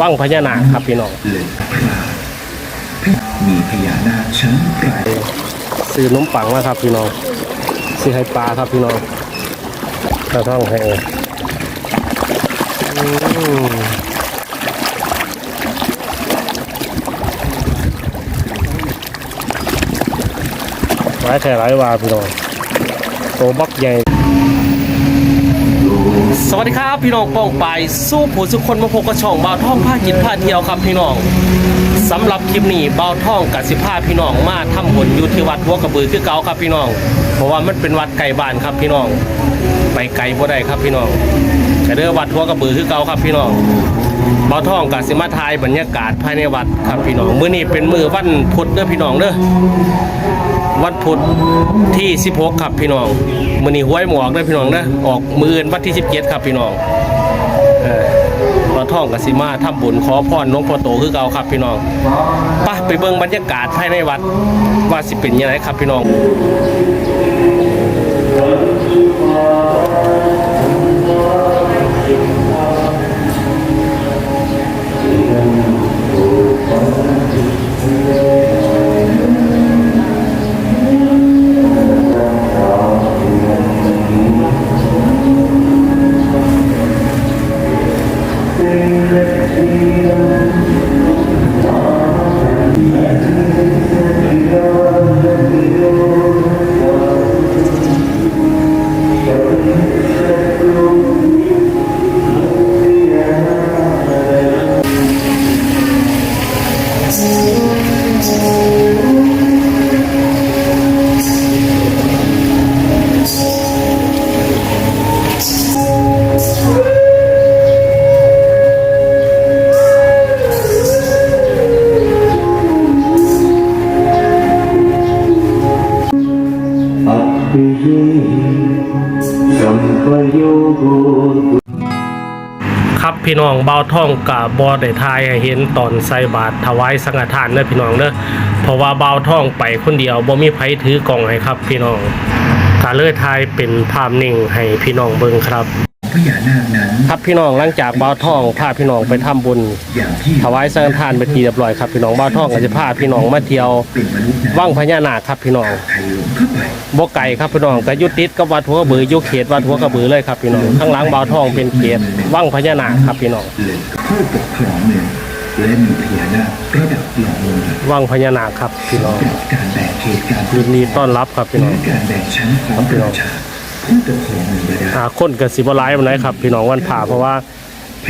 ว่างพญานาคครับพี่น้องเลยพระมีพญานาคช้างไกรซื้อนมปังมาครับพี่น้องซื้อให้ปลาครับพี่น้องกระท่องให้อืมหลายแค่หลายวาพี่น้องโตบักใหญ่ สวัสดีครับพี่น้องป้องไปสู้ผู้สุคนมาพบกับช่องบ่าวท่องผ้ากินผ้าเที่ยวครับพี่น้องสำหรับคลิปนี้บ่าวท่องกับสิผ้าพี่น้องมาทำบุญอยู่ที่วัดหัวกระบือคือเก่าครับพี่น้อง เพราะว่ามันเป็นวัดไกลบ้านครับพี่น้องไปไกลบ่ได้ครับพี่น้องแต่เด้อวัดหัวกระบือคือเก่าครับพี่น้องบ่าวท่องกับสิมาทายบรรยากาศภายในวัดครับพี่น้องมื้อนี้เป็นมื้อวันพุธเด้อพี่น้องเด้อ วันพุธที่ 16 ครับพี่น้องมือนี้หวยหมอกได้พี่น้องนะออกมืออื่นวันที่ 17 ครับพี่น้องเออมาท่องกับสิมาทำบุญขอพรหลวงพ่อโตคือเก่าครับพี่น้องไปไปเบิ่งบรรยากาศภายในวัดว่าสิเป็นยังไงครับพี่น้อง พี่น้องเบาท่องกับบอได้ทายให้เห็นตอนใส่บาตรถวายสังฆทานเนอะพี่น้องเนอะเพราะว่าเบาท่องไปคนเดียวบ่มีไผถือกล่องให้ครับ พี่น้องกาเลยทายเป็นภาพนิ่งให้พี่น้องเบิ่งครับ พญานาคนั้น ครับพี่น้องหลังจากเบาท่องพาพี่น้องไปทำบุญอย่างที่ถวายสังฆทานไปทีเรียบร้อยครับพี่น้องเบาท่องก็จะพาพี่น้องมาเที่ยวเป็นมนุษย์นั้นว่างพญานาคครับพี่น้องใครหลงเข้าไปบ่ไก่ครับพี่น้องก็อยุติดกับวัดหัวกระบืออยู่เขตวัดหัวกระบือเลยครับพี่น้องข้างหลังเบาท่องเป็นเขตว่างพญานาคครับพี่น้องเลยผู้ปกครองเมืองและมีพญานาคระดับรองลงมาว่างพญานาคครับพี่น้องกับการแบ่งเขตการยินดีต้อนรับครับพี่น้องและการแบ่งชั้นของประชา ผู้ปกครองเมืองบาดาลหาคนกับสิบหลายวันไหนครับ พี่น้องวันผ่าเพราะว่า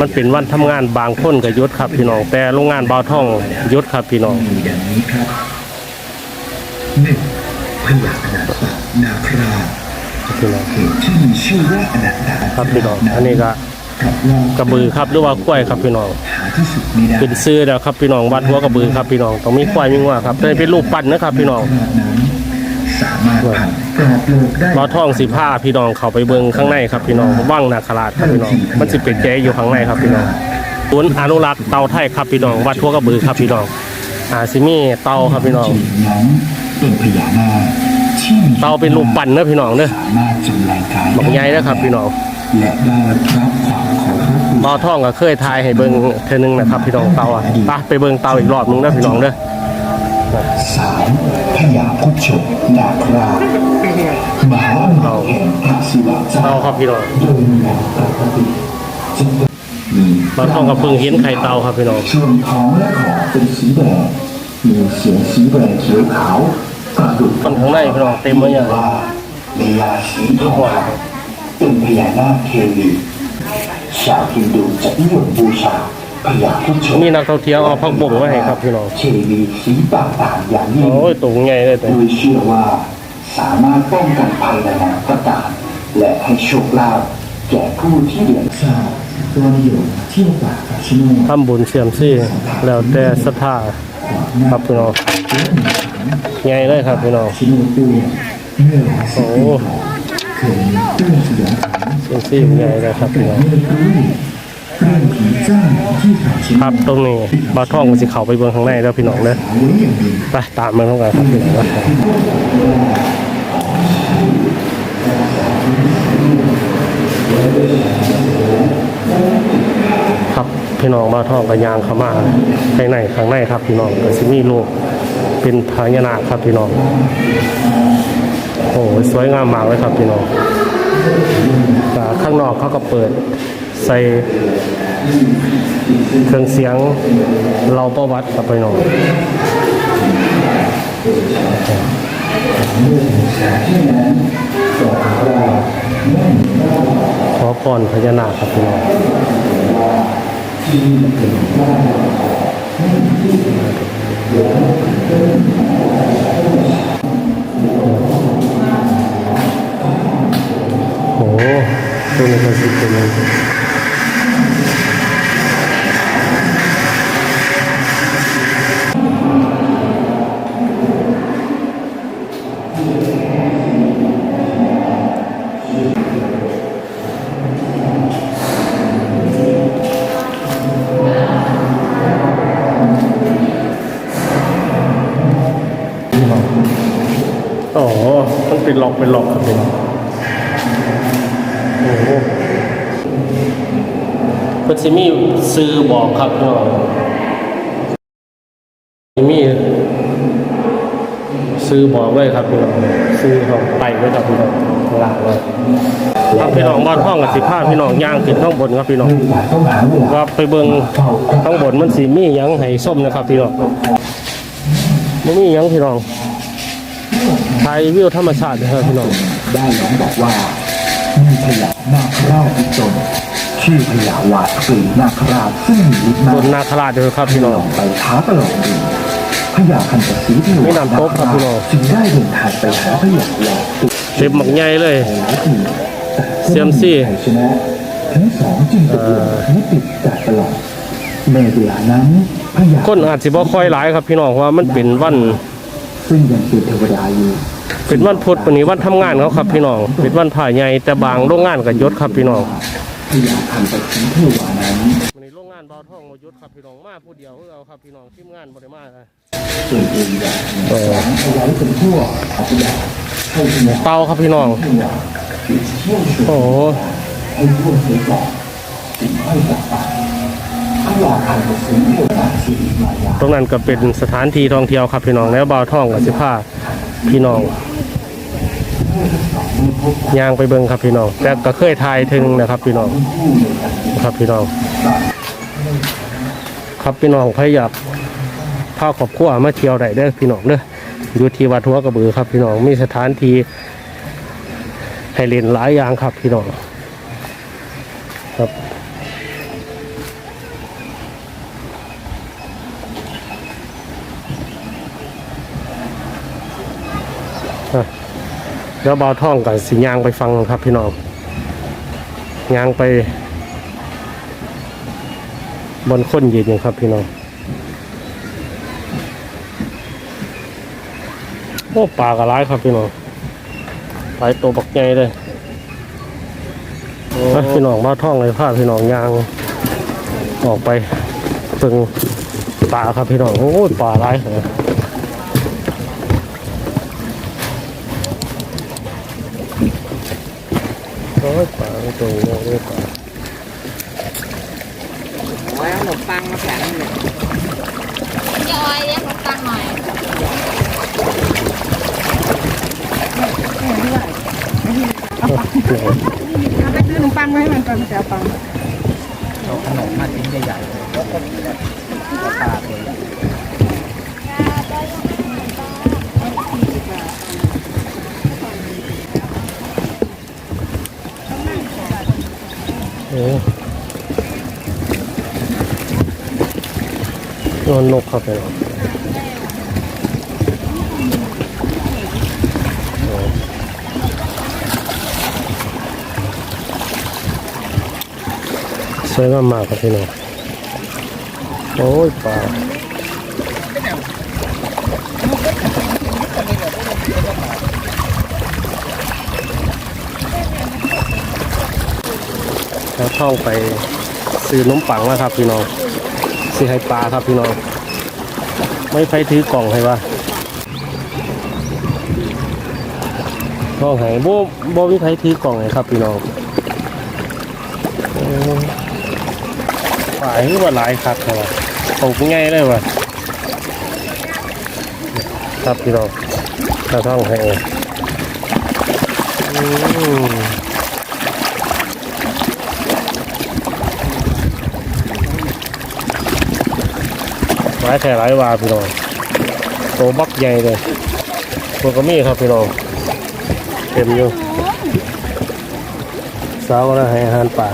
มันเป็นวันทำงานบางคนกับยุทธครับ พี่น้องแต่โรงงานเบาท่องยุทธครับพี่น้องมีดังนี้ครับหนึ่งพญาอนันตนาคราชพี่น้องเหตุที่มีชื่อว่าอนันตาครับพี่น้องอันนี้ก็กับว่ากระบือครับหรือว่ากล้วยครับพี่น้องหาที่สุดไม่ได้เป็นซื้อแล้วครับพี่น้องวัดหัวกระบือครับพี่น้องต้องมีควายมีงัวครับได้เป็นรูปปั้นนะครับพี่น้องขนาดนั้น สามารถผ่านกรอบโลกได้เบาท่องสิผ้าพี่น้องเข้าไปเบิ่งข้างในครับพี่น้องว่างนาคราชครับพี่น้องมันสิเป็นแจอยู่ข้างในครับพี่น้องศูนย์อนุรักษ์เตาไทยครับพี่น้องวัดหัวกระบือครับพี่น้องอาซิมีเตาครับพี่น้องที่นั้นเป็นพญานาคที่มีเตาเป็นรูปปั้นเนอะพี่น้องเนอะสามารถจำแรงกายบอกใหญ่นะครับพี่น้องและได้รับความเคารพบูเบาชาท่องก็เคยทายให้เบิ่งเทอนึงนะครับพี่น้องเตาอะไปไปเบิ่งเตาอีกรอบนึงนะพี่น้องเด้อ สามพญาพุทธชนาคราชมหาเมาแห่งพระศิวะเจ้าเตาครับพี่น้องโดยมีแบบปกติจึงมีเบาท่องก็เพิ่งเห็นไข่เตาครับพี่น้องส่วนท้องและของเป็นสีแดงมีเสียงสีแดงเขียวขาวกระดุกมันข้างในพี่น้องเต็มเลยอย่างว่าเวลาสีทองเป็นพญานาคเทวีชาวฮินดูจะนิยมบูชาพญาพุทธช มีนักท่องเที่ยวเอาพักบ่งไว้ให้ครับพี่น้องเทวีสีต่างๆอย่างยิ่งโอ้ยตุงใหญ่เลยแต่โดยเชื่อว่า สามารถป้องกันภัยนานาประการและให้โชคลาภแก่ผู้ที่เดือดร้อนตัวนิยมเที่ยวป่าคาชิโนทำบุญเสื่อมซี่แล้วแต่ศรัทธาครับพี่น้องใหญ่เลยครับพี่น้องชิโนตัวเมื่อหลายสิบปีก่อนเคยมีเรื่องสยองขวัญเสื่อมซี่ใหญ่เลยครับพี่น้อง ครับตรงนี้บาท่องก็สิเขาไปเบิ่งข้างในแล้วพี่น้องเด้อสาวไว้อย่างดีไปตามมันเข้ากันครับพี่น้องครับพี่น้องมาท่องกับยางเขามาข้างในข้างในครับพี่น้องก็สิมีโลกเป็นพญานาคครับพี่น้องโอ้สวยงามมากเลยครับพี่น้องข้างนอกเขาก็เปิด ใส่เครื่องเสียงเราประวัติครับพี่น้องขอพรพญานาคครับพี่น้องโอ้ตัวนี้ก็สิเป็น เป็นล็อกเป็นล็อกครับพี่น้องโอ้โหเพิ่นสิมีซื้อบอกครับพี่น้องสิมีซื้อบอกไว้ครับพี่น้องซื้อของไต่ไว้ครับพี่น้องลางเลยครับพี่น้องบ้านห้องกับสิบห้าพี่น้องย่างขึ้นข้างบนครับพี่น้องต้องหาเวลาว่าไปเบิ่งข้างบนมันสีมียังให้ส้มนะครับพี่น้องมันมียังพี่น้อง ถ่ายวิวธรรมชาตินะครับพี่น้องได้หลงบอกว่ามีพญานาคราชอีกตนชื่อพญาวาดหรือนาคราชซึ่งมีฤทธิ์บมากนนาคราชเลยครับพี่น้องลองไปท้าประลองดูพญาคันตสีที่ไม่นำโต๊ะครับพี่น้องจึงได้เดินทางไปหาพญาหลอกตุกเต็มหมักใหญ่เลยหลายทีแต่ก็เซียมซี่ไใครชนะทั้งสองจึงตกลงยุติการประลองในเวลานั้นพญาคนอาจสิบ่ค่อยหลายครับพี่น้องเพราะว่ามันเป็นวัน ซึ่งยังเป็นเทวดาอยู่เป็นวันพุธวันนี้วันทำงานเขาครับพี่น้องเป็นวันผ่าใหญ่แต่บางโรงงานก็ยศครับพี่น้องพญาคันตสีเทวานั้นวันนี้โรงงานบ่าวทองมายศครับพี่น้องมาผู้เดียวคือเอาครับพี่น้องทีมงานบ่ได้มาเลยเกิดเองอย่างหนึ่งสองเอาไว้เป็นทั่วเอาไปอย่างให้พญาเตาครับพี่น้องพญาปิดเที่ยวชมโอ้โหให้ทั่วเสียก่อนจึงค่อยกลับไปพญาคัน ตรงนั้นก็เป็นสถานที่ท่องเที่ยวครับพี่น้องแล้วบ่าวทองกับสิพาพี่น้องยางไปเบิ่งครับพี่น้อง แต่ก็เคยทายถึงนะครับพี่น้องครับพี่น้อง ครับพี่น้องใครอยากพาครอบครัวมาเที่ยวได้เด้อพี่น้องเด้ออยู่ที่วัดหัวกระบือครับพี่น้องมีสถานที่ให้เล่นหลายอย่างครับพี่น้องครับ แล้วเบาท่องกับสิยางไปฟังครับพี่น้องยางไป บนค้นยืนอยู่ครับพี่น้องโอ้ปลากระไรครับพี่น้องไปตัวบักใหญ่เลยอะพี่น้องมาท่องเลยพาพี่น้องยางออกไปเพิ่งปลาครับพี่น้องโอ้ปลาไรเหรอ โอ้ยปลาไม่ตรงเลยไม่ปลาโอ้ยเอาขนมปังมาแผ่นหนึ่งพี่ออยเรียกรถตังหน่อยเอาไปซื้อขนมปังไว้ให้มันก่อนมันจะเอาปังโอ้นอนนกครับพี่ น้องโอ้สวยมากๆครับพี่น้องโอ้ยปลา เข้าไปซื้อนมปังนะครับพี่น้องซื้อให้ปลาครับพี่น้อง ไม่ไปถือกล่องให้วะกล่องให้โบโบวิไผถือกล่องให้ครับพี่น้องเออไปฝ่ายคือว่าหลายคักเลยว่ะตกง่ายเลยว่ะครับพี่น้องเราต้องให้ หลายแค่หลายวาพี่น้องโตบักใหญ่เลยตัวก็มีครับพี่น้องเต็มอยู่สาวก็ได้ให้อาหารป่า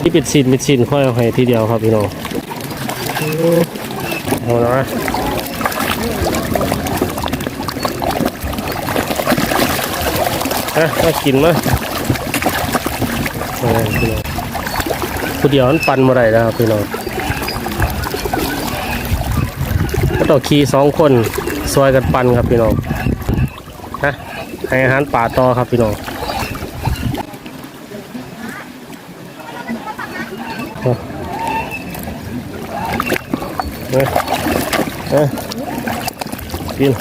ที่ปิดสินปิดสินค่อยเอาให้ทีเดียวครับพี่น้องเอาละฮะมากินมาเอาเลยพี่น้อง ผู้เดียวมันปั่นมาได้แล้วครับพี่น้องก็ต้องขี่สองคนซอยกันปั่นครับพี่น้องฮะให้อาหารป่าต่อครับพี่น้องเอ้ยเอ้ยกิน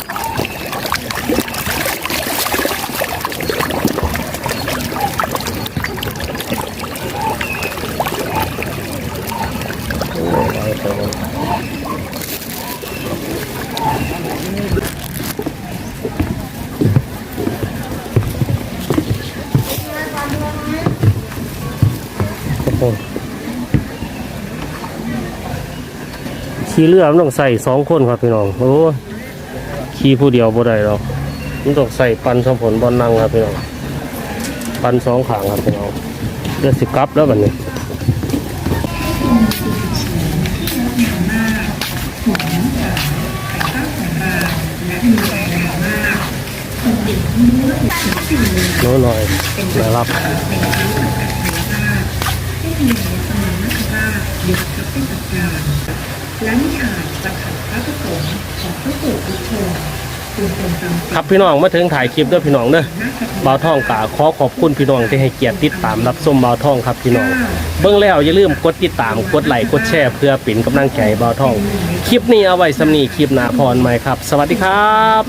ขี่เรือมันต้องใส่สองคนครับพี่น้องโอ้ขี่ผู้เดียวบ่ได้หรอกมันต้องใส่ปันสมผลบอลนั่งครับพี่น้องปันสองขางครับพี่น้องเดือสิกับแล้วแบัดนี้น้อยหน่อยนะครับ ครับพี่น้องมาถึงถ่ายคลิปด้วยพี่น้องเด้อบ่าวท่องกาขอขอบคุณพี่น้องที่ให้เกียรติติดตามรับชมบ่าวท่องครับพี่น้อง เบิ่งแล้วอย่าลืมกดติดตามกดไลค์กดแชร์เพื่อเป็นกำลังใจให้บ่าวท่อง คลิปนี้เอาไว้สำนีคลิปหน้าพรใหม่ครับ สวัสดีครับ